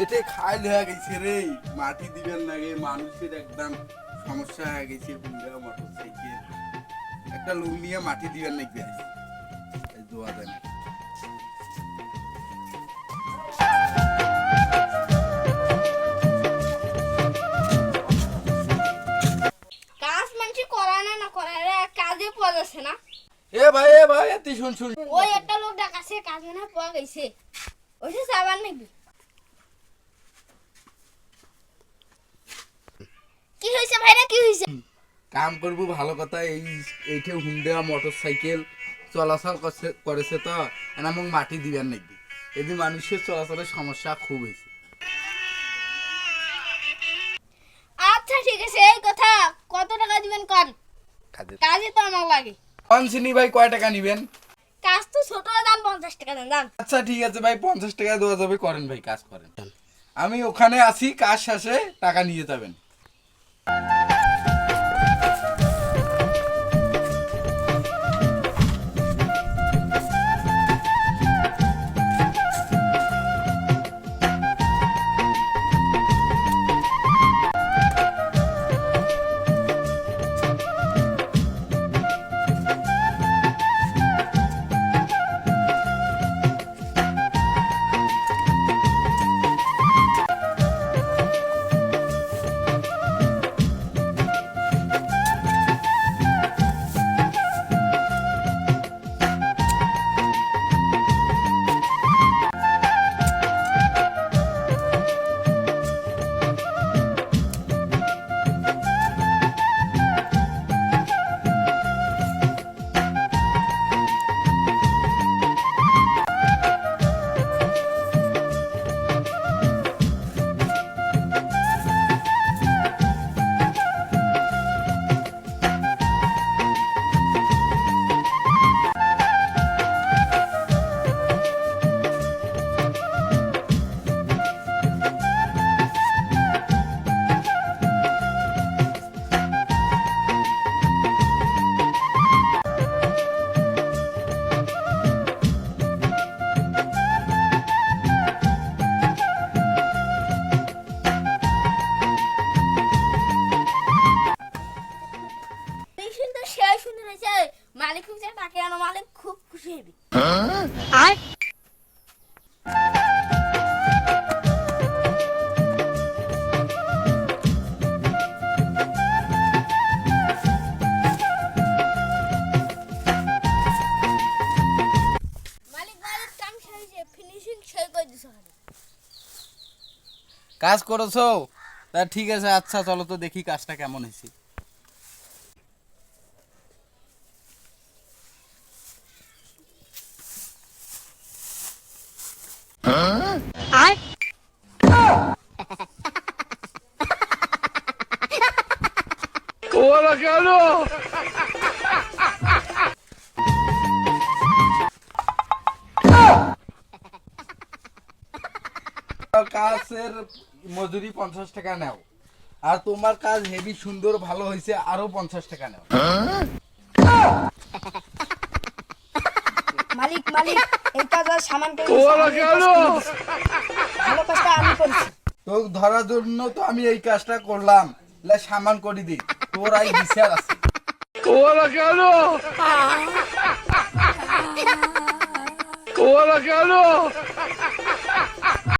এতে খাইল হয়ে গেছে রে। মাটি দিবেন না গে মানুষের একদম সমস্যা হয়ে গেছে হুন্ডা মোটর সাইকেল একটা লোক নিয়ে মাটি দিবেন নাকি? দোয়া দেন। কাজ মানুষ করা না না করা রে কাজে পাওয়া যাচ্ছে না। এ ভাই এ ভাই তুই শুন শুন। ওই একটা লোক ডাকাছে কাজ না পাওয়া গেছে। ওইটা যাবার নাকি? কি হয়েছে ভাইরা কি হয়েছে? কাম করব ভালো কথা এই এইটে হুন্ডা মোটর সাইকেল চলাচল করেছে তো এনা মোক মাটি দিবেন নাকি? এদিন মানুষের চলাচলের সমস্যা খুব হয়েছে। আচ্ছা ঠিক আছে এই কথা কত টাকা দিবেন কন? কাজে তো আমার লাগে। পঞ্চিনি ভাই কয় টাকা নিবেন? কাজ তো ছোট দাম পঞ্চাশ টাকা দেন দাম। আচ্ছা ঠিক আছে ভাই পঞ্চাশ টাকা দেওয়া যাবে করেন ভাই কাজ করেন। আমি ওখানে আছি কাজ শেষে টাকা নিয়ে যাবেন। হয়েছে মালিক টাকা আনো মালিক খুব খুশি হবে। কাজ করেছ? তা ঠিক আছে আচ্ছা চলো তো দেখি কাজটা কেমন হয়েছে। কাজের মজুরি পঞ্চাশ টাকা নাও। আর তোমার কাজ হেভি সুন্দর ভালো হয়েছে আরও পঞ্চাশ টাকা নাও। মালিক মালিক এই কাজ আর সামান করে তো ধরার জন্য তো আমি এই কাজটা করলাম। সামান করে দি। তোর আই বিচার আছে।